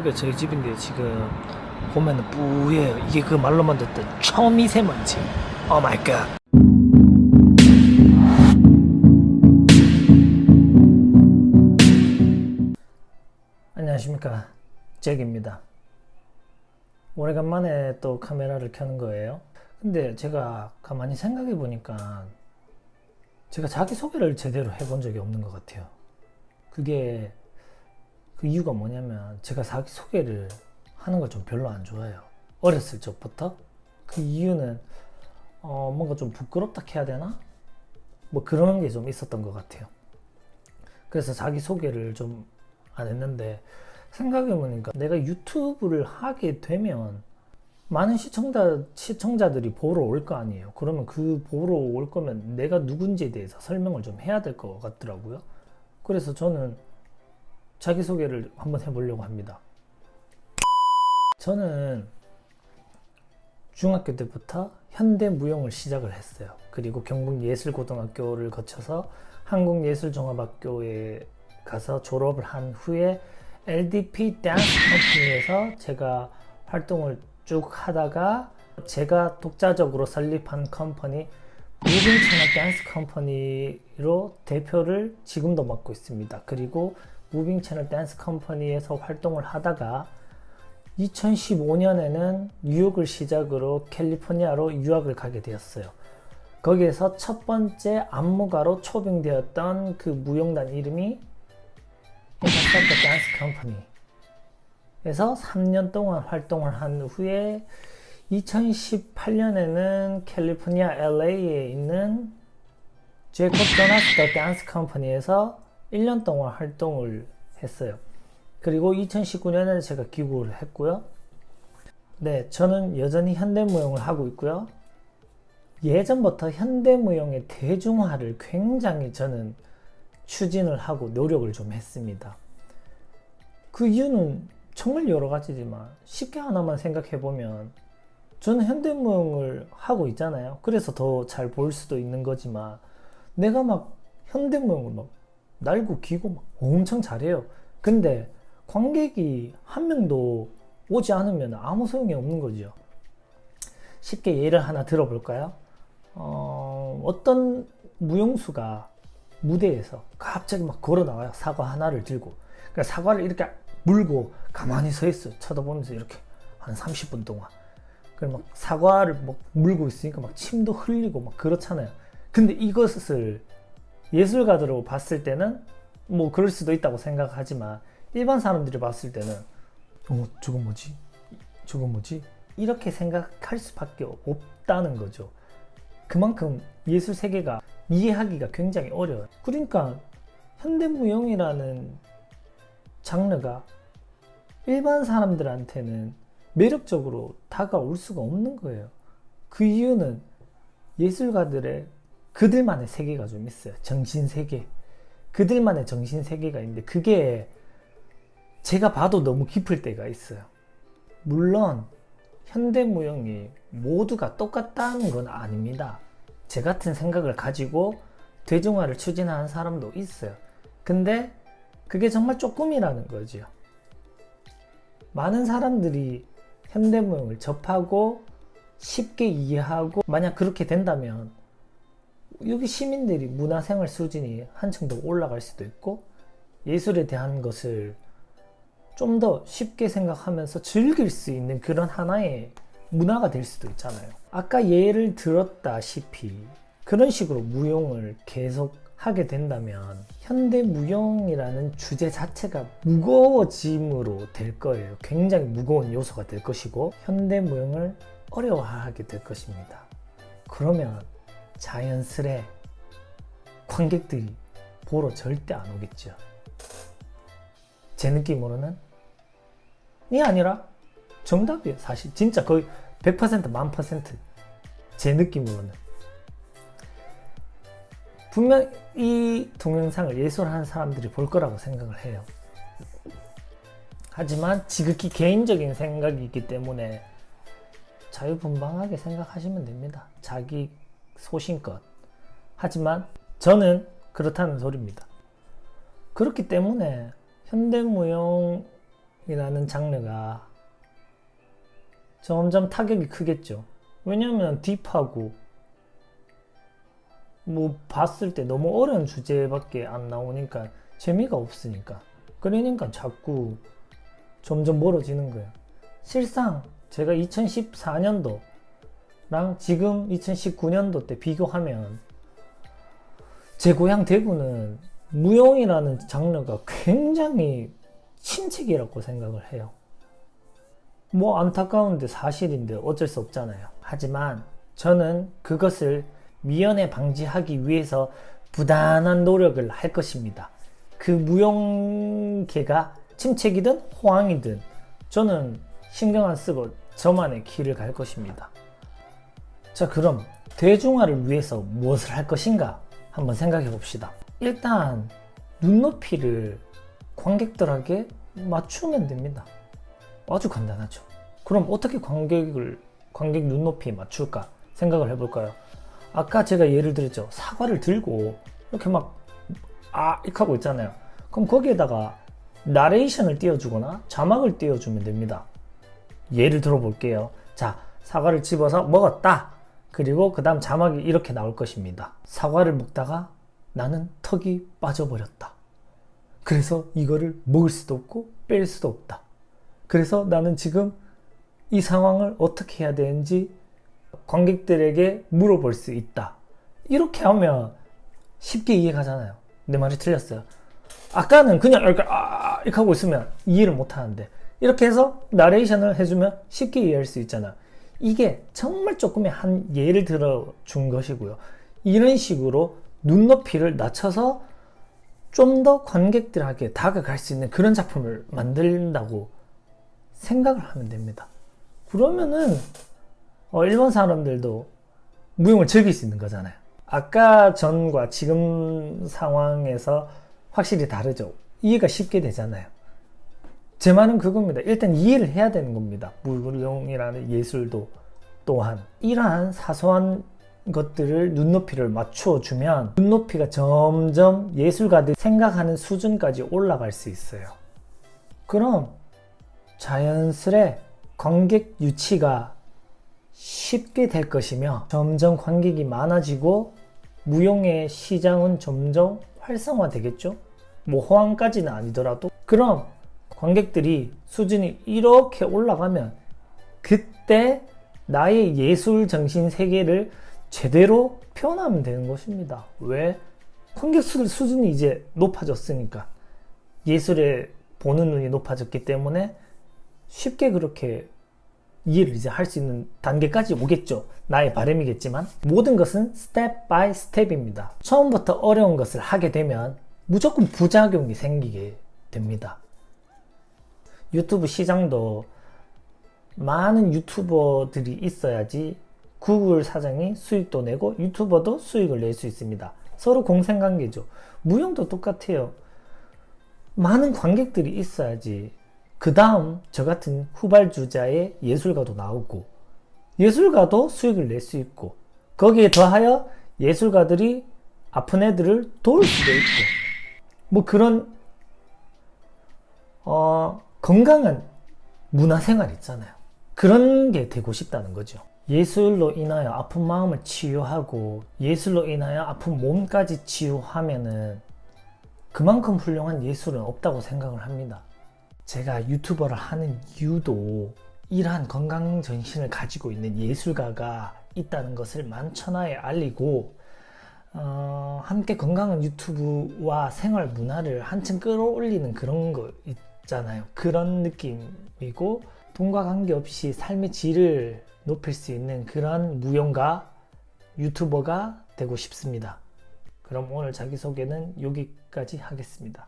이거 저희 집인데 지금 보면은 뿌예요. 이게 그 말로만 듣던 초미세먼지. 오 마이 갓. 안녕하십니까. 잭입니다. 오래간만에 또 카메라를 켜는 거예요. 근데 제가 가만히 생각해 보니까 제가 자기소개를 제대로 해본 적이 없는 것 같아요. 그게 그 이유가 뭐냐면 제가 자기소개를 하는 걸 좀 별로 안 좋아해요. 어렸을 적부터. 그 이유는 어, 뭔가 좀 부끄럽다 해야 되나? 뭐 그런 게 좀 있었던 것 같아요. 그래서 자기소개를 좀 안 했는데 생각해보니까 내가 유튜브를 하게 되면 많은 시청자, 시청자들이 보러 올 거 아니에요. 그러면 그 보러 올 거면 내가 누군지에 대해서 설명을 좀 해야 될 것 같더라고요. 그래서 저는 자기소개를 한번 해보려고 합니다. 저는 중학교 때부터 현대무용을 시작을 했어요. 그리고 경북예술고등학교를 거쳐서 한국예술종합학교에 가서 졸업을 한 후에 LDP 댄스 컴퍼니에서 제가 활동을 쭉 하다가 제가 독자적으로 설립한 컴퍼니 무빙 채널 댄스 컴퍼니로 대표를 지금도 맡고 있습니다. 그리고 무빙 채널 댄스 컴퍼니에서 활동을 하다가 2015년에는 뉴욕을 시작으로 캘리포니아로 유학을 가게 되었어요. 거기에서 첫 번째 안무가로 초빙되었던 그 무용단 이름이 댄스 컴퍼니에서 3년 동안 활동을 한 후에 2018년에는 캘리포니아 LA에 있는 제이콥 조나스 더 댄스 컴퍼니에서 1년 동안 활동을 했어요. 그리고 2019년에 제가 귀국을 했고요. 네, 저는 여전히 현대무용을 하고 있고요. 예전부터 현대무용의 대중화를 굉장히 저는 추진을 하고 노력을 좀 했습니다. 그 이유는 정말 여러 가지지만 쉽게 하나만 생각해 보면 저는 현대무용을 하고 있잖아요. 그래서 더잘 보일 수도 있는 거지만 내가 막 현대무용을 막 날고 기고 막 엄청 잘해요. 근데 관객이 한 명도 오지 않으면 아무 소용이 없는 거죠. 쉽게 예를 하나 들어볼까요? 어, 어떤 무용수가 무대에서 갑자기 막 걸어 나와요. 사과 하나를 들고. 그러니까 사과를 이렇게 물고 가만히 서 있어요. 쳐다보면서 이렇게 한 30분 동안. 그럼 막 사과를 막 물고 있으니까 막 침도 흘리고 막 그렇잖아요. 근데 이것을 예술가들로 봤을 때는 뭐 그럴 수도 있다고 생각하지만 일반 사람들이 봤을 때는 어, 저거 뭐지? 저거 뭐지? 이렇게 생각할 수밖에 없다는 거죠. 그만큼 예술 세계가 이해하기가 굉장히 어려워요. 그러니까 현대무용이라는 장르가 일반 사람들한테는 매력적으로 다가올 수가 없는 거예요. 그 이유는 예술가들의 그들만의 세계가 좀 있어요. 정신 세계. 그들만의 정신 세계가 있는데 그게 제가 봐도 너무 깊을 때가 있어요. 물론 현대무용이 모두가 똑같다는 건 아닙니다. 제 같은 생각을 가지고 대중화를 추진하는 사람도 있어요. 근데 그게 정말 조금이라는 거죠. 많은 사람들이 현대무용을 접하고 쉽게 이해하고 만약 그렇게 된다면 여기 시민들이 문화생활 수준이 한층 더 올라갈 수도 있고 예술에 대한 것을 좀 더 쉽게 생각하면서 즐길 수 있는 그런 하나의 문화가 될 수도 있잖아요. 아까 예를 들었다시피 그런 식으로 무용을 계속 하게 된다면 현대 무용이라는 주제 자체가 무거워짐으로 될 거예요. 굉장히 무거운 요소가 될 것이고 현대 무용을 어려워하게 될 것입니다. 그러면 자연스레 관객들이 보러 절대 안 오겠죠. 제 느낌으로는 이 아니라 정답이에요. 사실 진짜 거의 100%만 퍼센트 제 느낌으로는 분명 이 동영상을 예술하는 사람들이 볼 거라고 생각을 해요. 하지만 지극히 개인적인 생각이기 때문에 자유분방하게 생각하시면 됩니다. 자기 소신껏. 하지만 저는 그렇다는 소리입니다. 그렇기 때문에 현대무용이라는 무용이라는 장르가 점점 타격이 크겠죠. 왜냐면 딥하고 뭐 봤을 때 너무 어려운 주제밖에 안 나오니까 재미가 없으니까 그러니까 자꾸 점점 멀어지는 거예요. 실상 제가 2014년도랑 지금 2019년도 때 비교하면 제 고향 대구는 무용이라는 장르가 굉장히 침체기라고 생각을 해요. 뭐 안타까운데 사실인데 어쩔 수 없잖아요. 하지만 저는 그것을 미연에 방지하기 위해서 부단한 노력을 할 것입니다. 그 무용계가 침체기든 호황이든 저는 신경 안 쓰고 저만의 길을 갈 것입니다. 자, 그럼 대중화를 위해서 무엇을 할 것인가 한번 생각해 봅시다. 일단 눈높이를 관객들에게 맞추면 됩니다. 아주 간단하죠. 그럼 어떻게 관객을 관객 눈높이에 맞출까 생각을 해볼까요? 아까 제가 예를 들었죠. 사과를 들고 이렇게 막 아, 이렇게 하고 있잖아요. 그럼 거기에다가 나레이션을 띄워주거나 자막을 띄워주면 됩니다. 예를 들어볼게요. 자, 사과를 집어서 먹었다. 그리고 그 다음 자막이 이렇게 나올 것입니다. 사과를 먹다가 나는 턱이 빠져버렸다. 그래서 이거를 먹을 수도 없고 뺄 수도 없다. 그래서 나는 지금 이 상황을 어떻게 해야 되는지 관객들에게 물어볼 수 있다. 이렇게 하면 쉽게 이해가잖아요. 내 말이 틀렸어요. 아까는 그냥 이렇게 아 이렇게 하고 있으면 이해를 못 하는데 이렇게 해서 나레이션을 해주면 쉽게 이해할 수 있잖아. 이게 정말 조금의 한 예를 들어 준 것이고요. 이런 식으로 눈높이를 낮춰서 좀 더 관객들에게 다가갈 수 있는 그런 작품을 만든다고 생각을 하면 됩니다. 그러면은 어, 일본 사람들도 무용을 즐길 수 있는 거잖아요. 아까 전과 지금 상황에서 확실히 다르죠. 이해가 쉽게 되잖아요. 제 말은 그겁니다. 일단 이해를 해야 되는 겁니다. 무용이라는 예술도 또한 이러한 사소한 것들을 눈높이를 맞춰주면 눈높이가 점점 예술가들이 생각하는 수준까지 올라갈 수 있어요. 그럼 자연스레 관객 유치가 쉽게 될 것이며 점점 관객이 많아지고 무용의 시장은 점점 활성화되겠죠? 뭐 호황까지는 아니더라도 그럼 관객들이 수준이 이렇게 올라가면 그때 나의 예술 정신 세계를 제대로 표현하면 되는 것입니다. 왜? 관객 수 수준이 이제 높아졌으니까 예술에 보는 눈이 높아졌기 때문에 쉽게 그렇게 이해를 이제 할 수 있는 단계까지 오겠죠. 나의 바람이겠지만 모든 것은 스텝 바이 스텝입니다. 처음부터 어려운 것을 하게 되면 무조건 부작용이 생기게 됩니다. 유튜브 시장도 많은 유튜버들이 있어야지 구글 사장이 수익도 내고 유튜버도 수익을 낼 수 있습니다. 서로 공생관계죠. 무용도 똑같아요. 많은 관객들이 있어야지 그 다음 저 같은 후발주자의 예술가도 나오고 예술가도 수익을 낼 수 있고 거기에 더하여 예술가들이 아픈 애들을 도울 수도 있고 뭐 그런 어, 건강한 문화생활 있잖아요. 그런 게 되고 싶다는 거죠. 예술로 인하여 아픈 마음을 치유하고 예술로 인하여 아픈 몸까지 치유하면은 그만큼 훌륭한 예술은 없다고 생각을 합니다. 제가 유튜버를 하는 이유도 이러한 건강 전신을 가지고 있는 예술가가 있다는 것을 만천하에 알리고 어, 함께 건강한 유튜브와 생활 문화를 한층 끌어올리는 그런 거 있잖아요. 그런 느낌이고 돈과 관계없이 삶의 질을 높일 수 있는 그런 무용가 유튜버가 되고 싶습니다. 그럼 오늘 자기소개는 여기까지 하겠습니다.